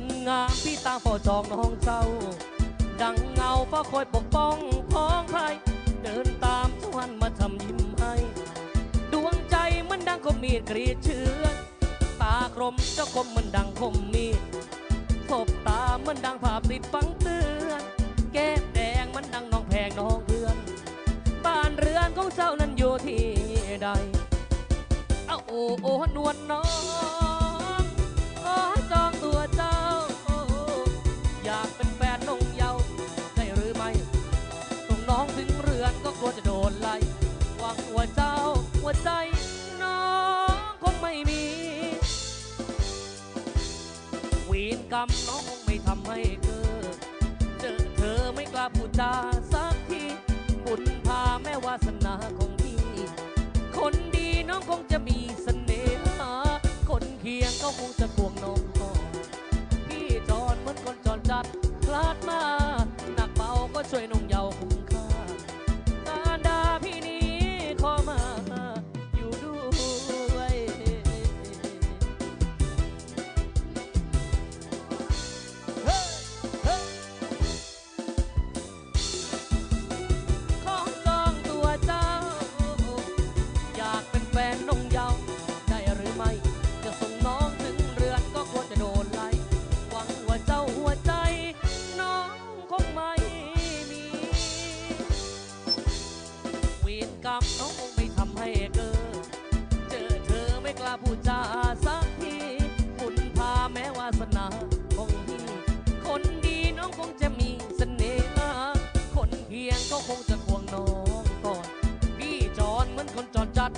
นงามพี่ตามเฝ้าจองน้องเจ้า ดังเงาเฝ้าคอยปกป้องพ้องไพรเดินตามทุกวันมาทำยิ้มให้ ดวงใจมันดังคมมีดกรีดเชือตากลมเจ้าคมมันดังคมมีดศบตามันดังภาพติดฟังเตือน แก้มแดงมันดังน้องแพงน้องเพื่อนบ้านเรือนของเจ้านั้นอยู่ที่ใด เอาโอ้โอ้นวลน้อง องถึงเรือนก็กลัวจะโดนไล่หวังหัวเจ้าหัวใจน้องคงไม่มีวีนกรรมน้องคงไม่ทำให้เกิดเจอเธอไม่กล้าพูดจาสักทีบุญพาแม่วาสนาของพี่ คนดีน้องคงจะมีเสน่หาคนเคียงก็คงจะควงน้องก่อพี่จอนเหมือนคนจอนจัดพลาดมา กรรมน้องคงไม่ทำให้เกิด เจอเธอไม่กล้าพูดจาสักทีบุญพาแม้วาสนาของพี่คนดีน้องคงจะมีเสน่ห์คนเพียงก็คงจะควงน้องก่อน พี่จอนเหมือนคนจอนจัด